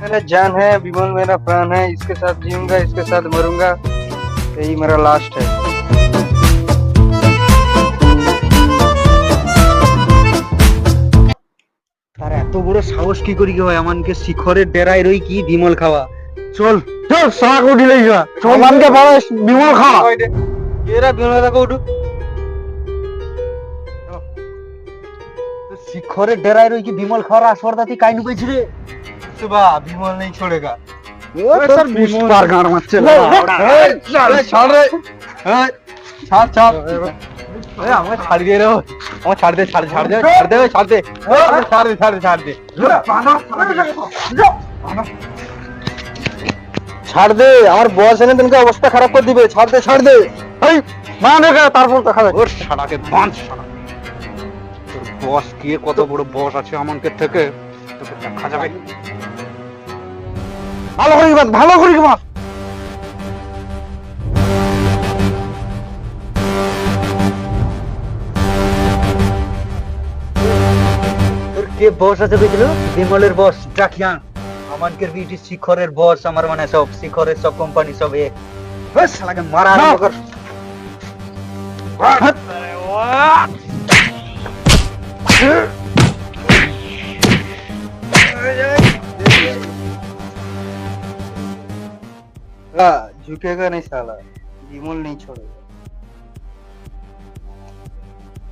मेरा जान है विमल मेरा प्राण है इसके साथ जीऊंगा इसके साथ मरूंगा यही मेरा लास्ट है তার এত বড় সাহস কি করি কি হয় আমানকে শিখরের ডেরায় রই কি বিমল খাওয়া চল চল সারা উঠি লই যা চল আমানকে পারে বিমল খাওয়া এরা বিমল দাদা উঠু শিখরের ডেরায় রই কি বিমল খাওয়ার আসরদাতি কাইনু পেয়েছি রে सुबह विमल नहीं छोड़ेगा তোর পুষ্পার গান মারছে ছাড় রে এই, ছাড় ছাড় এই, আমাকে ছাড় দিয়ে রে ও। আমাকে ছাড় দে ছাড় ছাড় দে ছাড় দে ওই, ছাড় দে ওই, আমাকে ছাড় দে ছাড় দে ছাড় দে ছাড় দে আমার বয়স এনে তোমাকে অবস্থা খারাপ করে দিবে ছাড় দে ছাড় দে এই মান রেখে তারপর দেখা যাবে ওর শালাকে বাঁধ শালা তোর বস কে কত বড় বস আছে আমানকে থেকে তোকে দেখা যাবে ভালো করে বাদ ভালো করে বাদ কে বস আছে বুঝলো? বিমলের বস ডাকিয়া আমানকের বিটি শিখরের বস আমার মানে সব শিখরের সব কোম্পানি সব এক বাস শালাকে মারা আরম্ভ কর। हाँ, झुकेगा नहीं साला विमल नहीं छोड़ेगा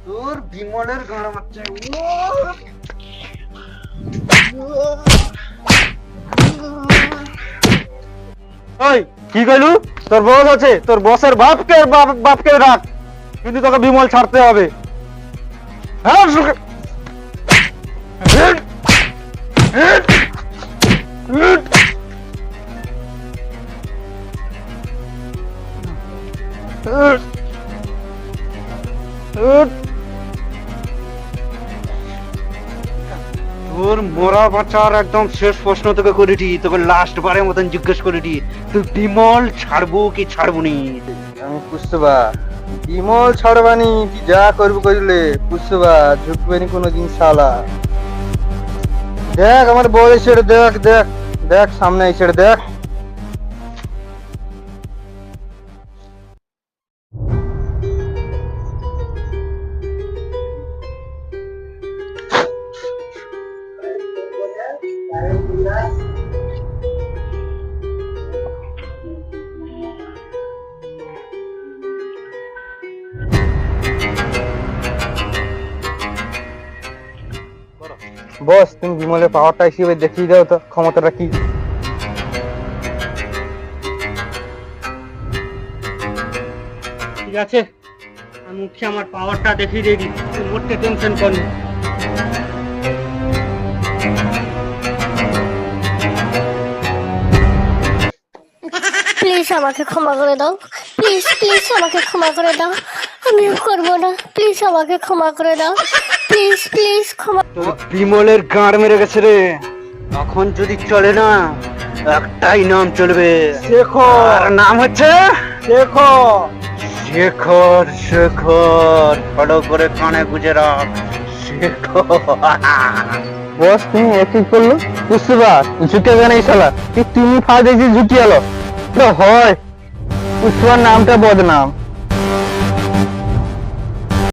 তোর বিমলের গাড়া মারছে ওই কি কইলু তোর বস আছে তোর বসের বাপকে বাপ বাপকে রাখ কিন্তু তোকে বিমল ছাড়তে হবে হ্যাঁ তোর মোরা বাঁচার একদম শেষ প্রশ্ন তোকে করেছি, তোকে লাস্ট বারের মতন জিজ্ঞেস তুই বিমল ছাড়বো কি ছাড়বো নি? আমি বিমল ছাড়বানি যা করবি করলে কোনোদিন শালা। দেখ, আমার ছেড়ে দেখ দেখ দেখ, সামনে ছেড়ে দেখ। বস, তুমি বিমলের পাওয়ারটা হিসেবে দেখিয়ে দাও তো, ক্ষমতাটা কি? ঠিক আছে। আমি মুখে আমার পাওয়ারটা দেখিয়ে দিই মোটে টেনশন কর আমাকে ক্ষমা করে দাও। প্লিজ প্লিজ আমাকে ক্ষমা করে দাও। আমিও করব না। প্লিজ আমাকে ক্ষমা করে দাও। প্লিজ প্লিজ ক্ষমা বিমলের গাঁড় মেরে গেছে রে। এখন যদি চলে না একটাই নাম চলবে। শেখর। আর নাম হচ্ছে? শেখর। শেখর শেখর। ভালো করে কানে গুজে রাখ। শেখর। বস তুমি একই করল? বুঝতে ঝুঁকেবে না এই শালা। তুমি ফা দেখছি ঝুঁকি এলো তো হয় পুষ্পার নামটা বদনাম